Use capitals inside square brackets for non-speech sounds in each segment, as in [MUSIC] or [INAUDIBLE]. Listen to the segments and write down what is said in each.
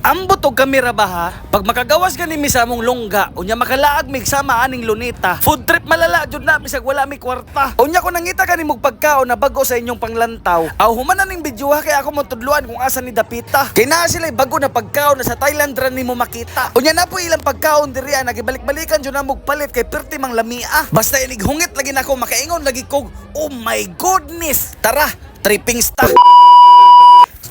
Ambot og kamera ba ha? Pag makagawas gani mi sa among lungga, unya makalaag mig sama aning lunita. Food trip malala jud na bisag wala mi kwarta. Unya ko nangita kani mog pagkaon na bago sa inyong panglantaw. Aw human ning video ha kay ako mo tudluan kung asa ni dapita. Kay naa sila bago na pagkaon na sa Thailand ra nimo makita. Unya na po ilang pagkaon diri ah, nagibalik-balikan jud na mog palit kay perti mang lamia. Basta inig hungit lagi na ako makaingon lagi kog, oh my goodness. Tara, tripping sta.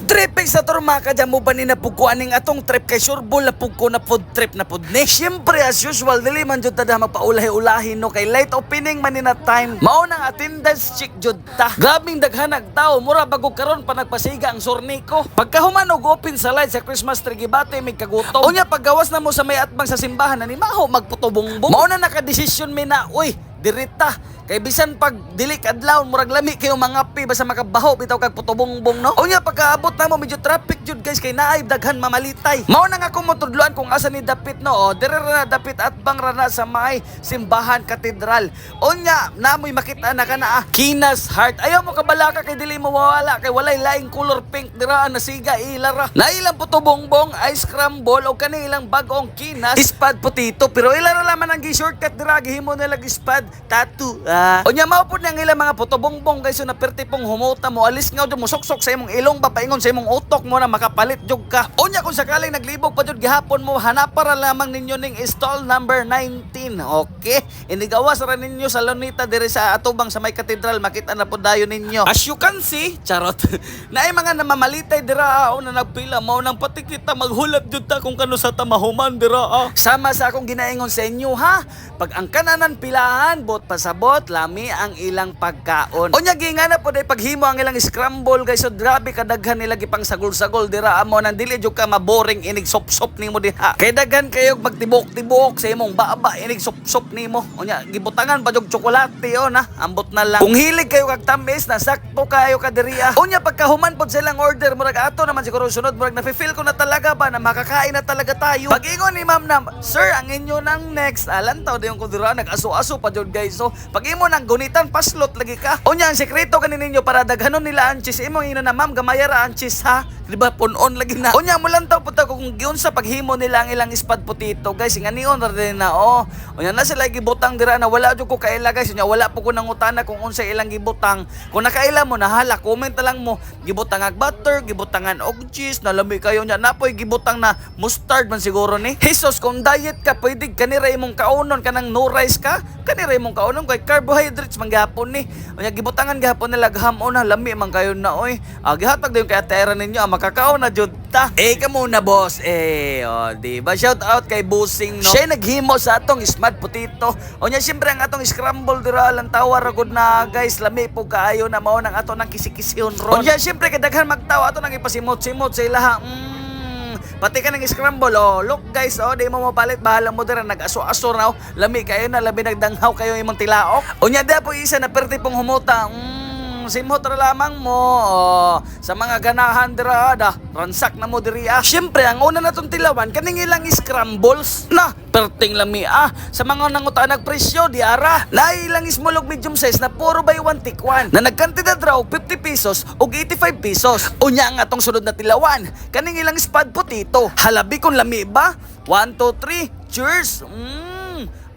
Tripping sa turmaka dyan mo ba ni ning atong trip kay sureball na pugko na food trip na pud ni. Siyempre as usual dili man jud tada magpaulahi-ulahi no kay late opening man ni na time. Mao nang attendance check jud ta. Grabing daghan nag tao mura bago karon pa nagpasiga ang sorniko. Pagkahuman og open sa light sa Christmas tree gibate may kagutom. Unya paggawas na mo sa may atbang sa simbahan na ni maho magputubongbong. Mao na naka-desisyon mi na uy dirita kay bisan pag dili adlaw murag lami kayo mga pi basta makabaho bitaw kag putubongbong no? Unya pagkaabot na mo medyo traffic jud guys kay naay daghan mamalitay. Mao na nga ko mo tudluan kung asa ni dapit no? O dire na dapit at bang rana sa may simbahan katedral. Unya namoy makita na kana ah, Kinas Heart. Ayaw mo kabalaka kay dili mo mawala kay walay laing color pink dira na siga ilara na ilang putubongbong ice crumble o kani ilang bagong Kinas. Ispad potito pero ilara laman ang gi-shortcut dira gihimo nila ispad tattoo ah unya mao pud nang ilang mga putubongbong guys so na perti pong humuta mo. Alis nga mo suksok sa imong ilong papaingon sa imong utok mo na makapalit jud ka. Unya kung sakaling naglibog pa jud gihapon mo hanapara lamang ninyo ning stall number 19 okay? Inigawas ra ninyo sa Lonita dire sa atubang sa may katedral. Makita na po dayo ninyo. As you can see charot. [LAUGHS] Naay mga namamalitay dira ah, o na nagpila mao nang pati kita maghulap jud ta kung kano sa tamahuman dira ah. sama sa akong ginaingon sa inyo ha? Pag ang kananan pilahan bot pasabot lami ang ilang pagkaon. Unya ginga na po day paghimo ang ilang scramble guys. So grabe kadaghan nila gipang sagol-sagol. Dira amo nang dili jud ka maboring inig sop-sop nimo diha. Kay daghan kayo magtibok-tibok sa imong baba inig sop-sop nimo. Unya gibutangan pa jog tsokolate on ha ambot na lang. Kung hilig kayo kag tamis na sakto kayo ka diriya. Unya pagkahuman pod silang order murag ato naman siguro sunod. Murag nafe-feel ko na talaga ba na makakain na talaga tayo. Pag-ingon ni ma'am na sir ang inyo nang next. Alan taw dayon ko dira nag-aso-aso pa jud guys. So pag imo nang gunitan paslot lagi ka. Unya ang sekreto kanin ninyo para daghanon nila ang cheese imo ino na ma'am gamayara ang cheese ha? Di ba punon lagi na. Unya mo lang taw puta kung giun sa paghimo nila ang ilang spad potito guys. Nga nion ra din na oh. Unya na sila gibutang dira na wala jud ko kaila guys. Unya wala po ko nang utana kung unsa ilang gibutang. Kung nakaila mo na hala comment na lang mo. Gibutang ag butter gibutangan og cheese nalami kayo nya napoy gibutang na mustard man siguro ni. Jesus kung diet ka pwede kanira imong kaunon kanang no rice ka? Kanira imong kaunon kay carbohydrates man gihapon ni. Unya gibutangan gihapon nila gaham na lami man kayo na oy. Ah, gihatag dayon kay atera ninyo ah, makakaon na jud ta. Eh kamo na boss eh oh, di ba? Shout out kay Busing no? Siya naghimo sa atong smart potato. Unya syempre ang atong scramble dira lang tawar gud na guys. Lami po kaayo na mao nang ato nang kisikisyon ron. Unya syempre kadaghan magtawa ato nang ipasimot-simot sa ilaha. Mm, Pati ka ng scramble, oh. Look guys, oh, di mo mapalit. Bahala mo dira, nag-aso-aso na, oh. Lami kayo na, labi nagdanghaw kayo imong tilaok. Unya da po isa na perti pong humuta. Mm, simot ra lamang mo. Oh. Sa mga ganahan dira, da. Ransak na mo diri, ah. Siyempre, ang una na tong tilawan, kaning ilang scrambles. Na, perting lami, ah. Sa mga nangutanag presyo, di ara. Nailang small og medium size na puro by one take one. Na nagkantidad raw 50 pesos o 85 pesos. Unya ang atong sunod na tilawan. Kaning ilang spad potato. Halabi kung lami ba? 1, 2, 3, cheers! Mmm!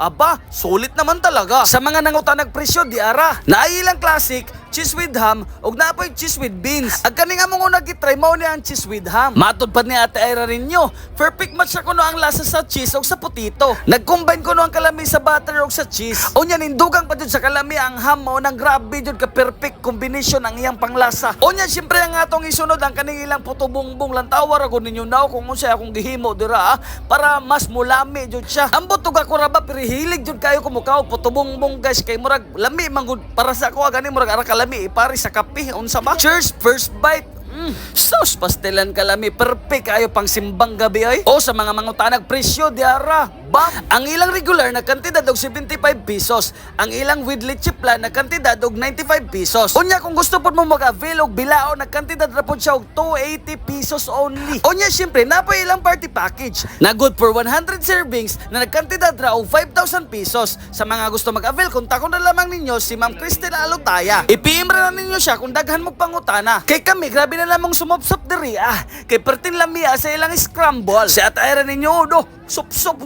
Aba, sulit naman talaga. Sa mga nangutanag presyo, di ara. Nailang classic, cheese with ham, ug napoy cheese with beans. Ag kani nga mong una gitry mao ni ang cheese with ham. Matod pa ni Ate Ira ninyo. Perfect match sa kuno ang lasa sa cheese ug sa potito. Nag-combine kuno ang kalami sa butter ug sa cheese. Unya nindugang pa jud sa kalami ang ham mao nang grabe jud ka perfect combination ang iyang panglasa. Unya syempre ang atong isunod ang kaning ilang putubongbong lantawar ako ninyo now kung unsa akong gihimo dira ah, para mas mulami jud siya. Ambot ug ako ra ba pero hilig jud kayo kumukaw putubongbong guys kay murag lami man para sa ako ah, gani murag ara kalami ipari sa kape unsa ba? Cheers first bite. Mm, sauce pastelan kalami perfect kayo pang simbang gabi ay. O sa mga mangutanag presyo diara. Bam! Ang ilang regular na kantidad og 75 pesos. Ang ilang with leche plan na kantidad og 95 pesos. Unya kung gusto pod mo mag-avail og bilao na kantidad ra pod siya og 280 pesos only. Unya syempre napoy ilang party package na good for 100 servings na nagkantidad ra og 5,000 pesos. Sa mga gusto mag-avail kontakon na lamang ninyo si Ma'am Cristel Alotaya. I-PM ra na ninyo siya kung daghan mo pangutana. Kay kami grabe na na namang sumopsop diri ah. Kay pertin lamia sa ilang scramble. Si at ayra ninyo do. Sup-sup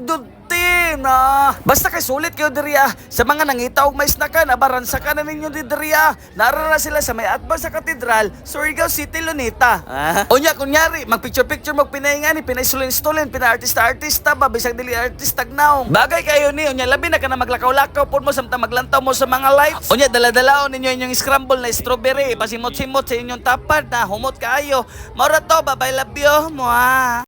dutin ah. Basta kay sulit kayo diri ah. Sa mga nangita og mais na ka, nabaransa ka na ninyo di diri ah. Narara sila sa may atbang sa katedral, Surigao City, Lunita. Ah. Unya, kunyari, magpicture-picture mo pinahinga ni, pinaisulin-stulin, pina-artista-artista ba, bisag dili artista gnaw. Bagay kayo ni, unya, labi na ka na maglakaw-lakaw po mo, samtang maglantaw mo sa mga lights. Unya, daladalaon ninyo inyong scramble na strawberry, pasimot-simot sa inyong tapad na humot kaayo. Maura to, babay love you, mua.